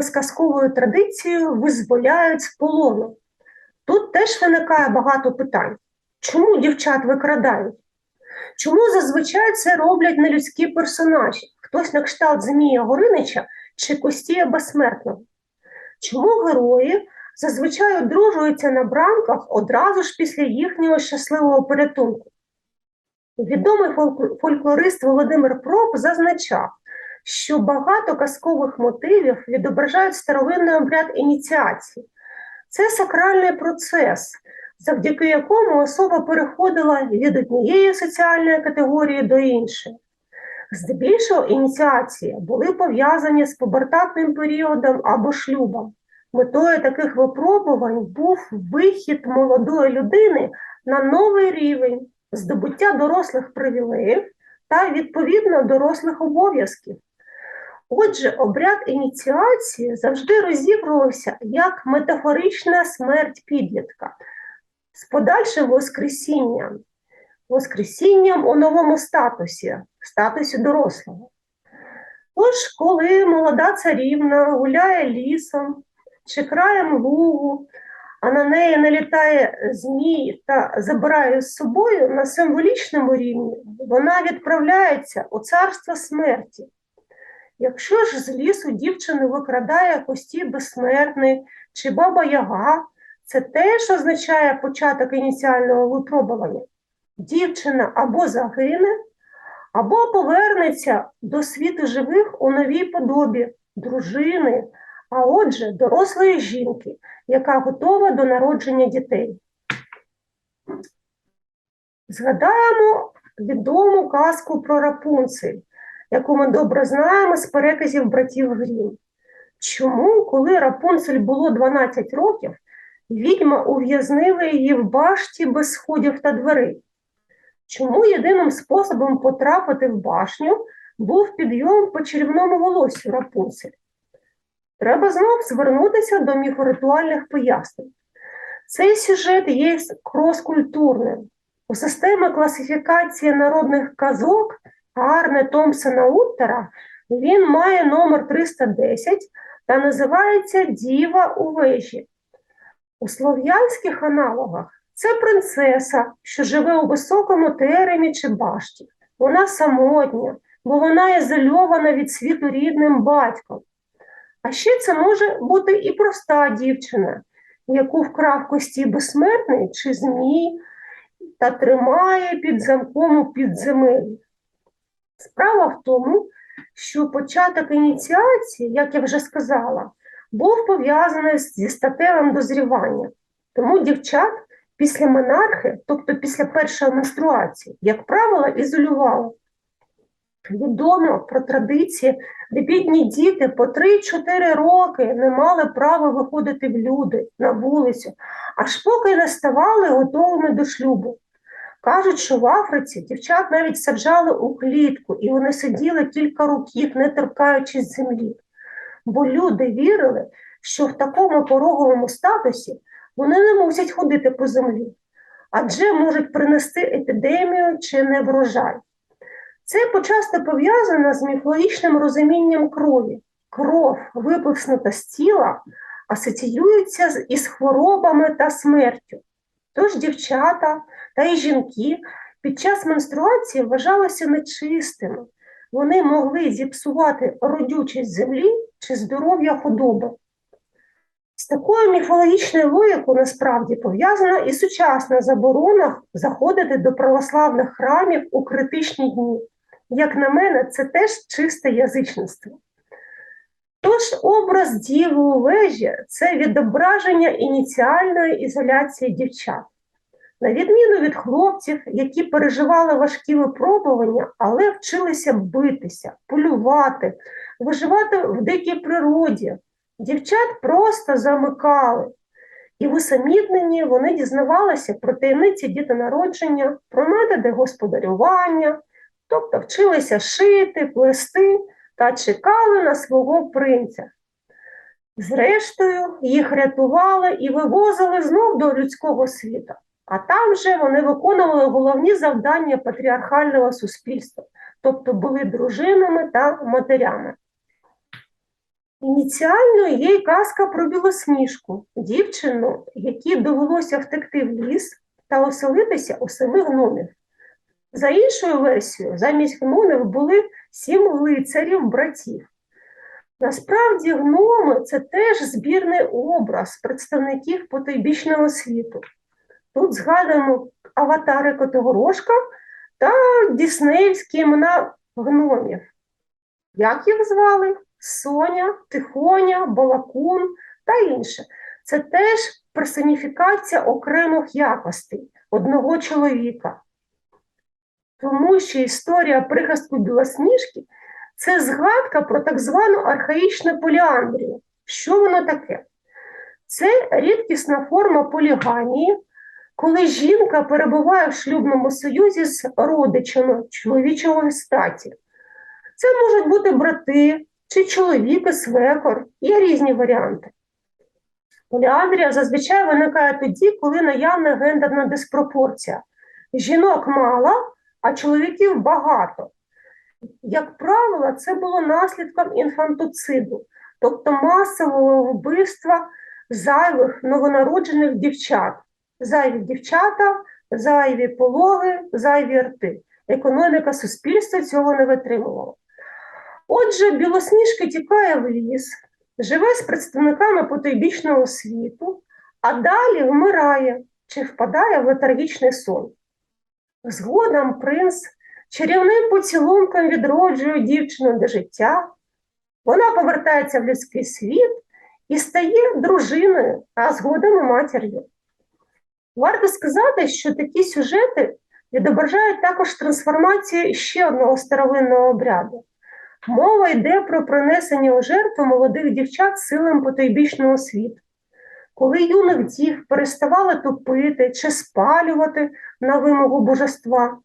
яких згідно казковою традицією визволяють з полону. Тут теж виникає багато питань. Чому дівчат викрадають? Чому зазвичай це роблять нелюдські персонажі? Хтось на кшталт Змія Горинича чи Костія Безсмертного? Чому герої зазвичай одружуються на бранках одразу ж після їхнього щасливого порятунку? Відомий фольклорист Володимир Проб зазначав, що багато казкових мотивів відображають старовинний обряд ініціації. Це сакральний процес, завдяки якому особа переходила від однієї соціальної категорії до іншої. Здебільшого ініціації були пов'язані з пубертатним періодом або шлюбом. Метою таких випробувань був вихід молодої людини на новий рівень здобуття дорослих привілеїв та відповідно дорослих обов'язків. Отже, обряд ініціації завжди розігрувався як метафорична смерть підлітка з подальшим воскресінням, воскресінням у новому статусі, статусі дорослого. Тож, коли молода царівна гуляє лісом чи краєм лугу, а на неї налітає змій та забирає з собою на символічному рівні, вона відправляється у царство смерті. Якщо ж з лісу дівчину викрадає Костій Безсмертний чи Баба Яга, це теж означає початок ініціального випробування. Дівчина або загине, або повернеться до світу живих у новій подобі дружини, а отже, дорослої жінки, яка готова до народження дітей. Згадаємо відому казку про Рапунцель, яку ми добре знаємо з переказів братів Грім. Чому, коли Рапунцель було 12 років, відьма ув'язнила її в башті без сходів та дверей? Чому єдиним способом потрапити в башню був підйом по чарівному волосю Рапунцель? Треба знов звернутися до міфоритуальних пояснень. Цей сюжет є крос-культурним. У системі класифікації народних казок Арне Томпсона Уттера він має номер 310 та називається Діва у вежі. У слов'янських аналогах це принцеса, що живе у високому теремі чи башті. Вона самотня, бо вона ізольована від світу рідним батьком. А ще це може бути і проста дівчина, яку вкрав кості безсмертний чи змій та тримає під замком у підземеллі. Справа в тому, що початок ініціації, як я вже сказала, був пов'язаний зі статевим дозріванням. Тому дівчат після монархи, тобто після першої менструації, як правило, ізолювали. Відомо про традиції, де бідні діти по 3-4 роки не мали права виходити в люди на вулицю, аж поки не ставали готовими до шлюбу. Кажуть, що в Африці дівчат навіть саджали у клітку, і вони сиділи кілька років, не торкаючись землі. Бо люди вірили, що в такому пороговому статусі вони не мусять ходити по землі, адже можуть принести епідемію чи неврожай. Це почасто пов'язано з міфологічним розумінням крові. Кров, випускнута з тіла, асоціюється із хворобами та смертю. Тож дівчата та й жінки під час менструації вважалися нечистими. Вони могли зіпсувати родючість землі чи здоров'я худоби. З такою міфологічною логікою насправді пов'язана і сучасна заборона заходити до православних храмів у критичні дні. Як на мене, це теж чисте язичництво. Тож образ діви у вежі це відображення ініціальної ізоляції дівчат. На відміну від хлопців, які переживали важкі випробування, але вчилися битися, полювати, виживати в дикій природі, дівчат просто замикали. І в усамітненні вони дізнавалися про таємниці дітонародження, про методи господарювання, тобто вчилися шити, плести та чекали на свого принця. Зрештою, їх рятували і вивозили знов до людського світу. А там же вони виконували головні завдання патріархального суспільства, тобто були дружинами та матерями. Ініціальною є й казка про білосніжку, дівчину, якій довелося втекти в ліс та оселитися у семи гномів. За іншою версією, замість гномів були сім лицарів братів. Насправді, гноми це теж збірний образ представників потойбічного світу. Тут згадуємо аватари Котогорошка та діснеївські імена гномів. Як їх звали? Соня, Тихоня, Балакун та інше. Це теж персоніфікація окремих якостей одного чоловіка. Тому що історія прихистку Білосніжки це згадка про так звану архаїчну поліандрію. Що воно таке? Це рідкісна форма полігамії, коли жінка перебуває в шлюбному союзі з родичами чоловічого статі. Це можуть бути брати чи чоловік і свекор, є різні варіанти. Поліандрія зазвичай виникає тоді, коли наявна гендерна диспропорція. Жінок мало, а чоловіків багато. Як правило, це було наслідком інфантоциду, тобто масового вбивства зайвих новонароджених дівчат. Зайві дівчата, зайві пологи, зайві рти. Економіка суспільства цього не витримувала. Отже, білосніжка тікає в ліс, живе з представниками потойбічного світу, а далі вмирає чи впадає в летаргічний сон. Згодом принц чарівним поцілунком відроджує дівчину до життя, вона повертається в людський світ і стає дружиною, а згодом і матір'ю. Варто сказати, що такі сюжети відображають також трансформацію ще одного старовинного обряду. Мова йде про принесення у жертву молодих дівчат силам потойбічного світу. Коли юних дів переставали топити чи спалювати на вимогу божества,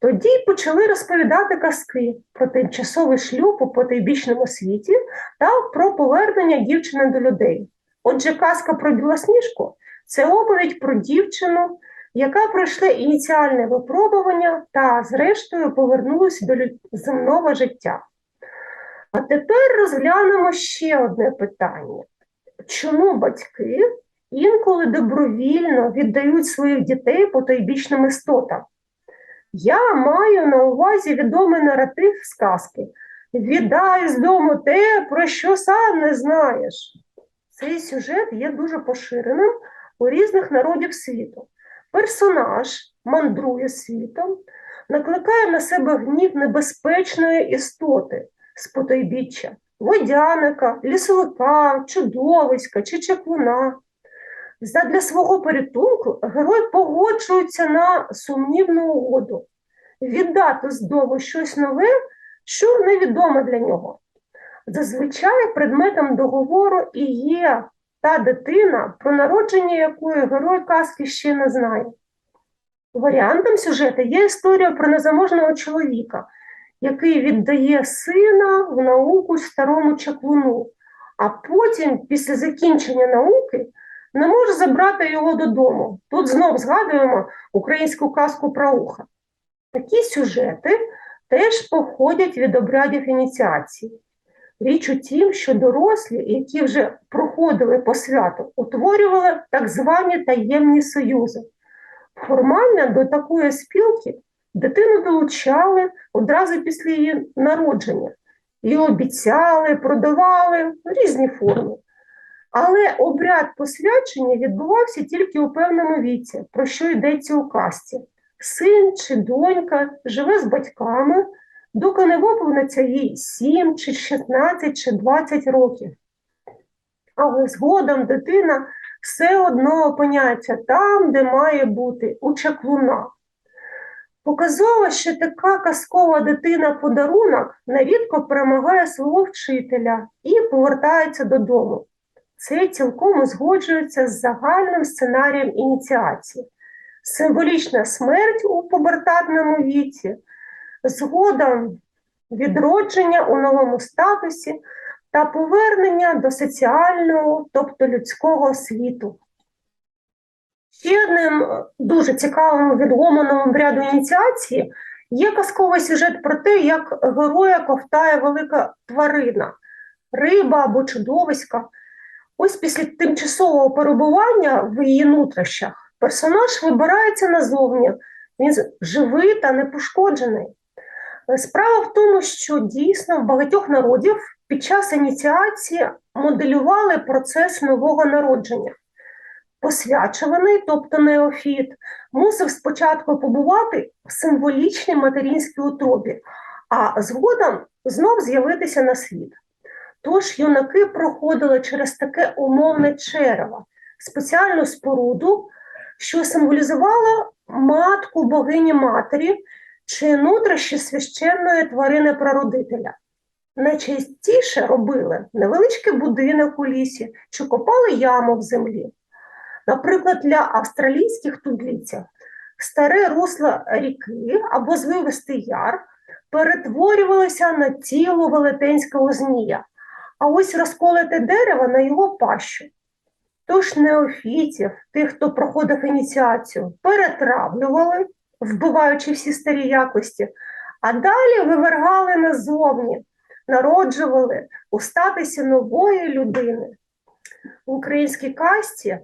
тоді й почали розповідати казки про тимчасовий шлюб у потойбічному світі та про повернення дівчини до людей. Отже, казка про білосніжку це оповідь про дівчину, яка пройшла ініціальне випробування та, зрештою, повернулася до земного життя. А тепер розглянемо ще одне питання: чому батьки інколи добровільно віддають своїх дітей потойбічним істотам? Я маю на увазі відомий наратив сказки Віддай з дому те, про що сам не знаєш. Цей сюжет є дуже поширеним у різних народів світу. Персонаж мандрує світом, накликає на себе гнів небезпечної істоти з потойбіччя, водяника, лісовика, чудовиська чи чаклуна. Задля свого порятунку герой погоджується на сумнівну угоду, віддати з дому щось нове, що невідоме для нього. Зазвичай предметом договору і є та дитина, про народження якої герой казки ще не знає. Варіантом сюжету є історія про незаможного чоловіка, який віддає сина в науку старому чаклуну, а потім, після закінчення науки, не може забрати його додому. Тут знов згадуємо українську казку про уха. Такі сюжети теж походять від обрядів ініціації. Річ у тім, що дорослі, які вже проходили по святу, утворювали так звані таємні союзи. Формально до такої спілки дитину долучали одразу після її народження і обіцяли, продавали різні форми. Але обряд посвячення відбувався тільки у певному віці, про що йдеться у казці. Син чи донька живе з батьками, доки не виповниться їй 7, чи 16, чи 20 років. Але згодом дитина все одно опиняється там, де має бути, у чаклуна. Показово, що така казкова дитина-подарунок нерідко перемагає свого вчителя і повертається додому. Це цілком узгоджується з загальним сценарієм ініціації. Символічна смерть у пубертатному віці, згодом відродження у новому статусі та повернення до соціального, тобто людського світу. Ще одним дуже цікавим відломаним обряду ініціації Є казковий сюжет про те, як героя ковтає велика тварина, риба або чудовиська. Ось після тимчасового перебування в її нутрощах персонаж вибирається назовні. Він живий та непошкоджений. Справа в тому, що дійсно в багатьох народів під час ініціації моделювали процес нового народження. Посвячуваний, тобто неофіт, мусив спочатку побувати в символічній материнській утробі, а згодом знов з'явитися на світ. Тож юнаки проходили через таке умовне черево, спеціальну споруду, що символізувала матку богині матері чи нутрощі священної тварини прародителя. Найчастіше робили невеличкий будинок у лісі чи копали яму в землі. Наприклад, для австралійських тублійців старе русло ріки або звивистий яр перетворювалося на тіло велетенського змія, а ось розколите дерево на його пащу. Тож неофітів, тих, хто проходив ініціацію, перетравлювали, вбиваючи всі старі якості, а далі вивергали назовні, народжували у статусі нової людини. В українській касті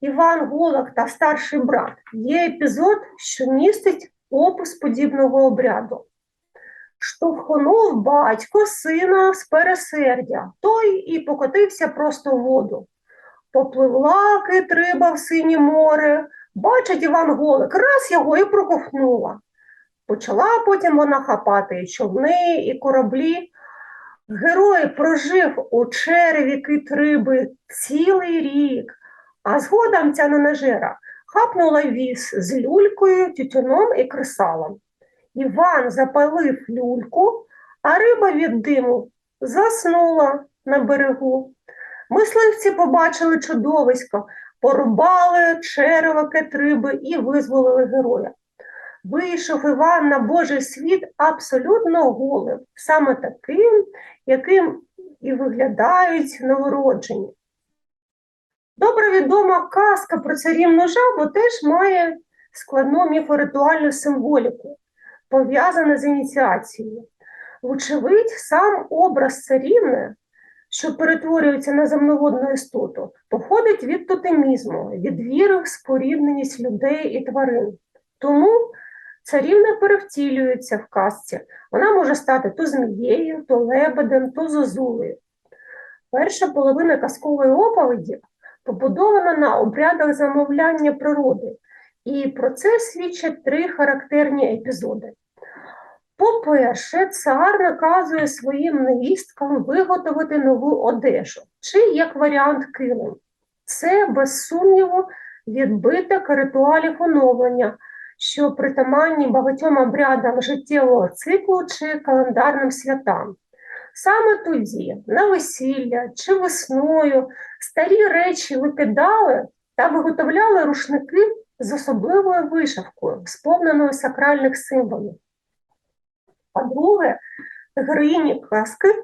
Іван Голок та старший брат є епізод, що містить опис подібного обряду. Штовхнув батько сина з пересердя, той і покотився просто в воду. Попливла китриба в синє море, бачить Іван Голик, раз його і проковтнула. Почала потім вона хапати і човни, і кораблі. Герой прожив у череві китриби цілий рік, а згодом ця ненажера хапнула віз з люлькою, тютюном і кресалом. Іван запалив люльку, а риба від диму заснула на берегу. Мисливці побачили чудовисько, порубали черево кетриби і визволили героя. Вийшов Іван на Божий світ абсолютно голим, саме таким, яким і виглядають новороджені. Добре відома казка про царівну жабу теж має складну міфоритуальну символіку, пов'язану з ініціацією. Вочевидь, сам образ царівни, що перетворюється на земноводну істоту, походить від тотемізму, від віри в спорідненість людей і тварин. Тому царівна перевтілюється в казці. Вона може стати то змією, то лебедем, то зозулею. Перша половина казкової оповіді побудована на обрядах замовляння природи, і про це свідчать три характерні епізоди. По-перше, цар наказує своїм невісткам виготовити нову одежу, чи як варіант килим. Це, без сумніву, відбиток ритуалів оновлення, що притаманні багатьом обрядам життєвого циклу чи календарним святам. Саме тоді, на весілля чи весною, старі речі викидали та виготовляли рушники з особливою вишивкою, сповненою сакральних символів. По-друге, героїні казки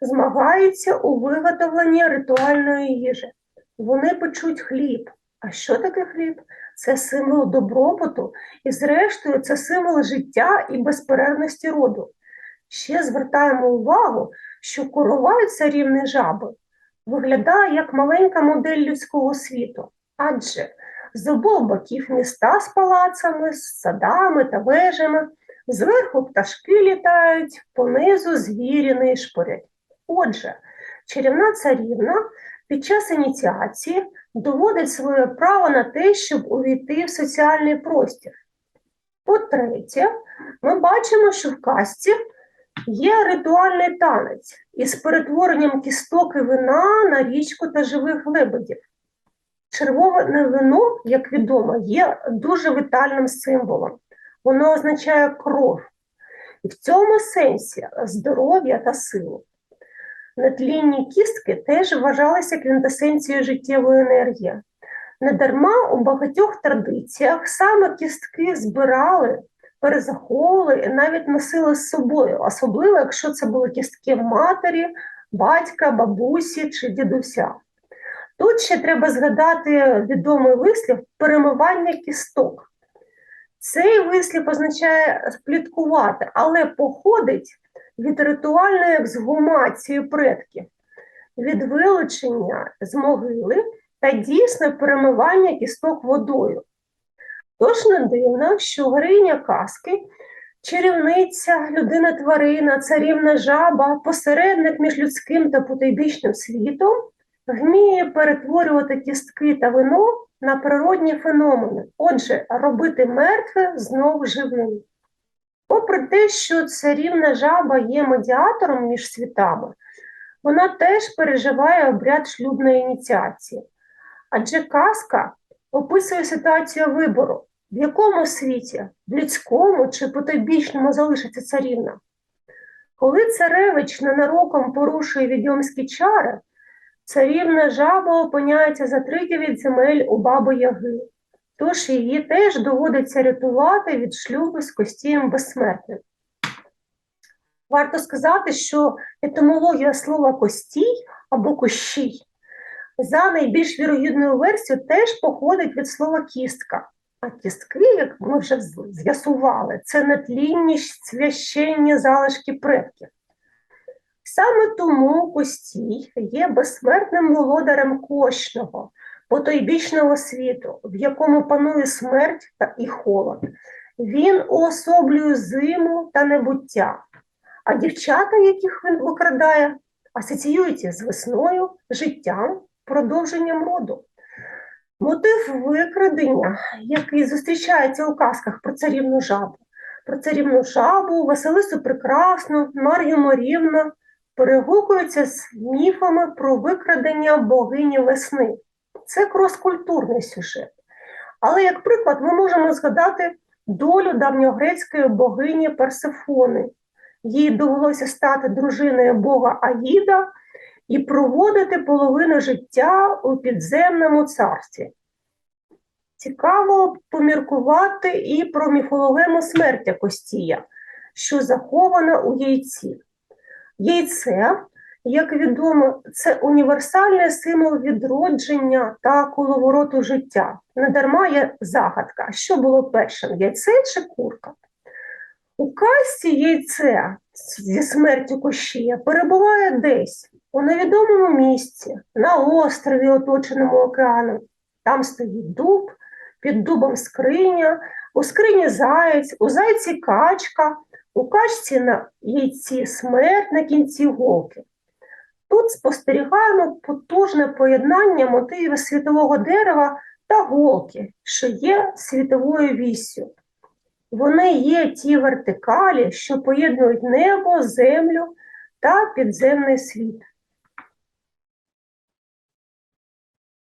змагаються у виготовленні ритуальної їжі. Вони печуть хліб. А що таке хліб? Це символ добробуту, і, зрештою, це символ життя і безперервності роду. Ще звертаємо увагу, що коровай царівни жаби виглядає як маленька модель людського світу, адже з обох боків міста з палацами, з садами та вежами, зверху пташки літають, понизу звірі нишпорять. Отже, чарівна царівна під час ініціації доводить своє право на те, щоб увійти в соціальний простір. По-третє, ми бачимо, що в касті є ритуальний танець із перетворенням кісток і вина на річку та живих лебедів. Червоне вино, як відомо, є дуже вітальним символом. Воно означає кров. І в цьому сенсі здоров'я та силу. Нетлінні кістки теж вважалися квінтесенцією життєвої енергії. Недарма у багатьох традиціях саме кістки збирали, перезаховували і навіть носили з собою, особливо, якщо це були кістки матері, батька, бабусі чи дідуся. Тут ще треба згадати відомий вислів перемивання кісток. Цей вислів означає спліткувати, але походить від ритуальної ексгумації предків, від вилучення з могили та дійсне перемивання кісток водою. Тож не дивно, що героїня казки, чарівниця, людина-тварина, царівна жаба, посередник між людським та потойбічним світом вміє перетворювати кістки та вино на природні феномени, отже, робити мертве знов живим. Попри те, що царівна жаба є медіатором між світами, вона теж переживає обряд шлюбної ініціації. Адже казка описує ситуацію вибору, в якому світі, в людському чи потойбічному залишиться царівна. Коли царевич ненароком порушує відьомські чари, царівна жаба опиняється за від земель у баби Яги, тож її теж доводиться рятувати від шлюбу з Костієм Безсмертним. Варто сказати, що етимологія слова костій або кощій за найбільш вірогідною версією теж походить від слова кістка. А кістки, як ми вже з'ясували, це нетлінні священні залишки предків. Саме тому Костій є безсмертним володарем кощного, потойбічного світу, в якому панує смерть та і холод. Він уособлює зиму та небуття, а дівчата, яких він викрадає, асоціюються з весною, життям, продовженням роду. Мотив викрадення, який зустрічається у казках про царівну жабу, про царівну жабу, Василису Прекрасну, Мар'ю Морівну, перегукується з міфами про викрадення богині весни. Це кроскультурний сюжет. Але, як приклад, ми можемо згадати долю давньогрецької богині Персефони. Їй довелося стати дружиною бога Аїда і проводити половину життя у підземному царстві. Цікаво поміркувати і про міфологему смерті Костія, що захована у яйці. Яйце, як відомо, це універсальний символ відродження та коловороту життя. Недарма є загадка, що було першим яйце чи курка. У касті яйце зі смертю Кощія перебуває десь у невідомому місці, на острові, оточеному океаном. Там стоїть дуб, під дубом скриня, у скрині заєць, у зайці качка, у качці на яйці смерть на кінці голки. Тут спостерігаємо потужне поєднання мотивів світового дерева та голки, що є світовою віссю. Вони є ті вертикалі, що поєднують небо, землю та підземний світ.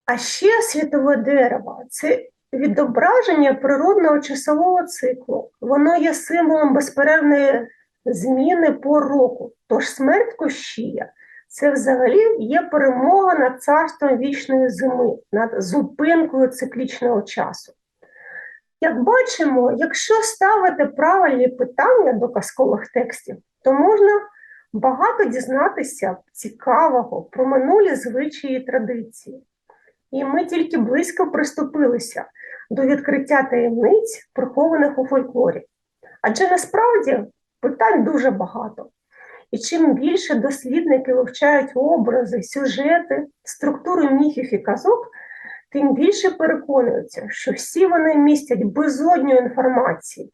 А ще світове дерево це відображення природного часового циклу. Воно є символом безперервної зміни по року. Тож смерть Кощія це взагалі є перемога над царством вічної зими, над зупинкою циклічного часу. Як бачимо, якщо ставити правильні питання до казкових текстів, то можна багато дізнатися цікавого про минулі звичаї і традиції. І ми тільки близько приступилися до відкриття таємниць, прихованих у фольклорі. Адже насправді питань дуже багато. І чим більше дослідники вивчають образи, сюжети, структуру міфів і казок, тим більше переконуються, що всі вони містять безодню інформацію,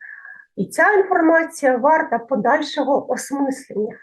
і ця інформація варта подальшого осмислення.